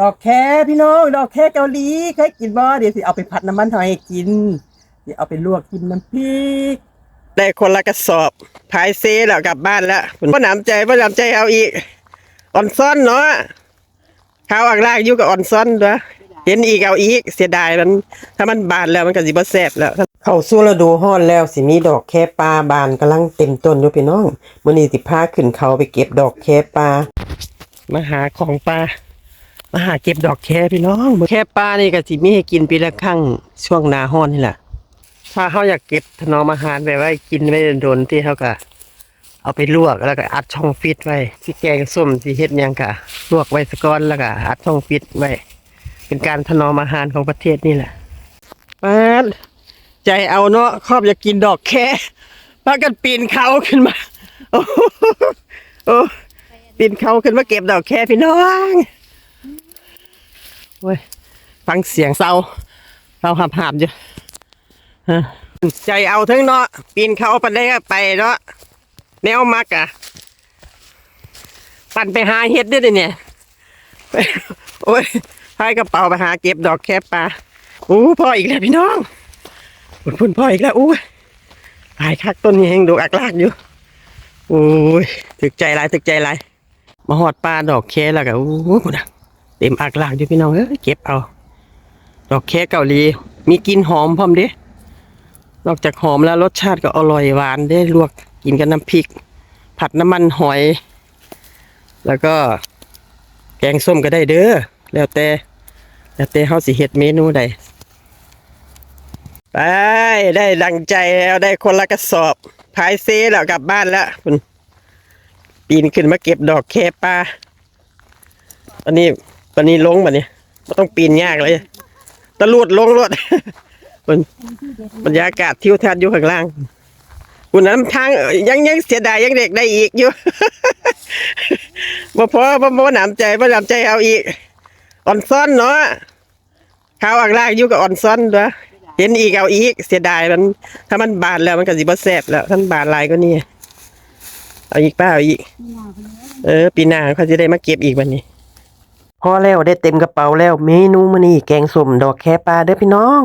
ดอกแคพี่น้อง ดอกแคเกาหลีเคยกินบ่เดี๋ยวสิเอาไปผัดน้ำมันหอยให้กินสิเอาไปลวกกินน้ำพริกได้คนละกระสอบพายเซแล้วกลับบ้านแล้วพ่อหนำใจพ่อหนำใจเอาอีกอ่อนซ่อนเนาะข้าวอักลากอยู่กับอ่อนซ่อนด้วยเห็นอีกเอาอีกเสียดายมัน ถ้ามันบานแล้วมันก็สิบ่แซ่บแล้ว เข้าสู่ฤดูฮ้อนแล้วสิมีดอกแคปลาบานกำลังเต็มต้นอยู่พี่น้องมื้อนี้สิพาขึ้นเขาไปเก็บดอกแคปลามาหาของปลา มาหาเก็บดอกแคพี่น้องแค่ปลานี่ก็สิมีให้กินปีละครั้งช่วงหนาฮ้อนนี่แหละถ้าเขาอยากเก็บถนอมอาหารแบบว่ากินไม่โดนที่เขาก็เอาไปลวกแล้วก็อัดช่องฟิตไว้ที่แกงส้มที่เฮ็ดยังกะลวกไว้สก้อนแล้วก็อัดช่องฟิตไว้ เป็นการถนอมอาหารของประเทศนี่แหละป้าดใจเอาเนาะครอบอยากกินดอกแค่พากันปีนเขาขึ้นมาโอ้โหโอ้ปีนเขาขึ้นมาเก็บดอกแค่พี่น้อง โอ้ยฟังเสียงเศร้าเราหับหับอยู่ฮะใจเอาทั้งเนาะปีนเขาไปได้กไปเนาะแนวมักอะปั่นไปหาเฮ็ดด้วยเนี่ยโอ้ยพายกระเป๋าไปหาเก็บดอกแคปลาโอ้พ่ออีกแล้วพี่น้องพุ่นพุ่นพ่ออีกแล้วโอ้หายคักต้นนี้เองดูอักลากอยู่โอ้ยถึกใจหลายถึกใจหลายมาหอดปลาดอกแคแล้วก็โอ้พุ่นอะ เต็มอักลากอยู่พี่น้องเอ้ยเก็บเอา ดอกแคเกาหลี มีกลิ่นหอมพร้อมเด้นอกจากหอมแล้วรสชาติก็อร่อยหวานได้ลวกกินกับน้ำพริก ผัดน้ำมันหอย แล้วก็แกงส้มก็ได้เด้อแล้วแต่แล้วแต่เฮาสิเฮ็ดเมนูใดไปได้ดังใจแล้วได้คนละกระสอบพายเซ่แล้วกลับบ้านแล้วคุณปีนขึ้นมาเก็บดอกแคปลาตอนนี้ ตอนนี้ลงมาเนี่ยไม่ต้องปีนยากเลยตะลุดลงรถมันบรรยากาศทิวทัศน์อยู่ข้างล่างคุณน้ำทางยังยังเสียดายยังเด็กได้อีกอยู่บ่พอบ่บ่หนำใจบ่หนำใจเอาอีก อ่อนซ่อนเนาะข้าวอักลากอยู่กับอ่อนซ่อนด้วยเห็นอีกเอาอีก เสียดายมัน ถ้ามันบานแล้วมันก็สิบ่แซ่บแล้วถ้านบานลายก็นี่เอาอีกป้าเอาอีก เออ ปีหน้าเขาจะได้มาเก็บอีกวันนี้ พอแล้วได้เต็มกระเป๋าแล้วเมนูมื้อนี้แกงส้มดอกแคปลาเด้อพี่น้อง